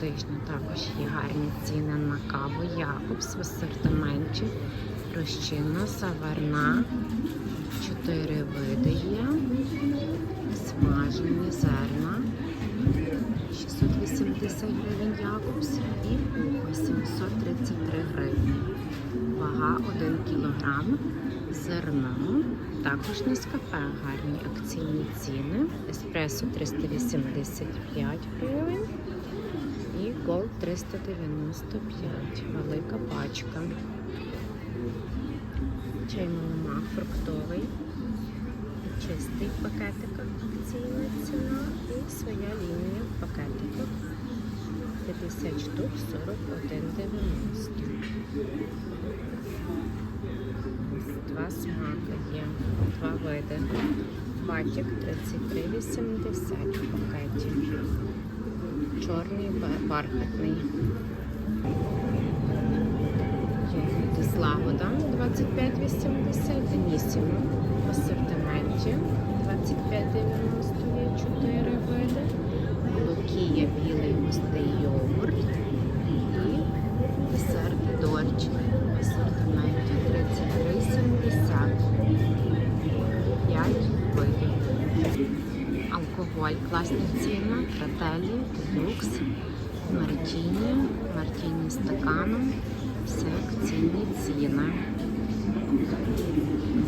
тижня також є гарні ціни на каву Якобс в асортименті. Розчинна, саверна, 4 види є. Смажені зерна. 680 гривень Якобс і ухо 733 гривні. Вага 1 кг. Зерно. Також Нескафе гарні акційні ціни. Еспресо 385 гривень і 395. Велика пачка. Чаймомак фруктовий. Чистий в пакетиках акційна ціна і своя лінія в пакетиках 50 штук 41,90. Ось Два смаки є, два види. Батік 33,80 в пакеті. Чорний ба- бархатний. Є Злагода 25,80, Анісімо в асортименті 25,90 Алкоголь, класні ціни, фрателі, люкс, мартіні, мартіні стаканом, все акційні ціни.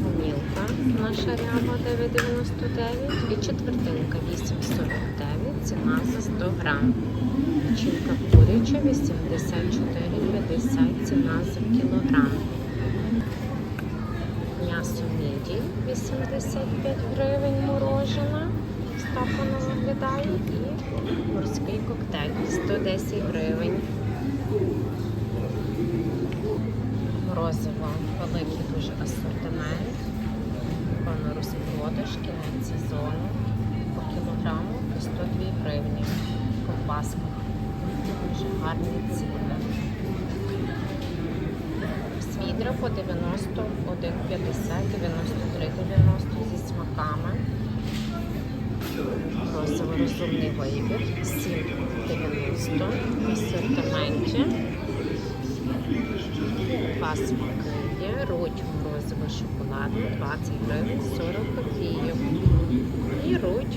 Гумілка наша ряба 9,99 і четвертинка 8,49, ціна за 100 грам. Печінка куряча 84,50, ціна за кілограм. М'ясо міді 85 гривень морожена. Ось так воно виглядає. І морський коктейль 110 гривень. Морозиво великий дуже асортимент. Певно розпродаж, кінець сезону. По кілограму по 102 гривні. Ковбаска. Дуже гарні ціни. Свідра по 91,50, 93,90 зі смаками. Розумний вибір 7,90 в асортименті. Два смаки є. Рудь морозиво шоколадне 20 гривень 40 копійок. І рудь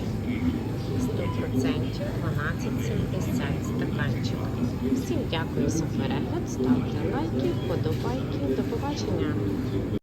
100% 12,70 стаканчик. Всім дякую за перегляд, ставте лайки, вподобайки. До побачення!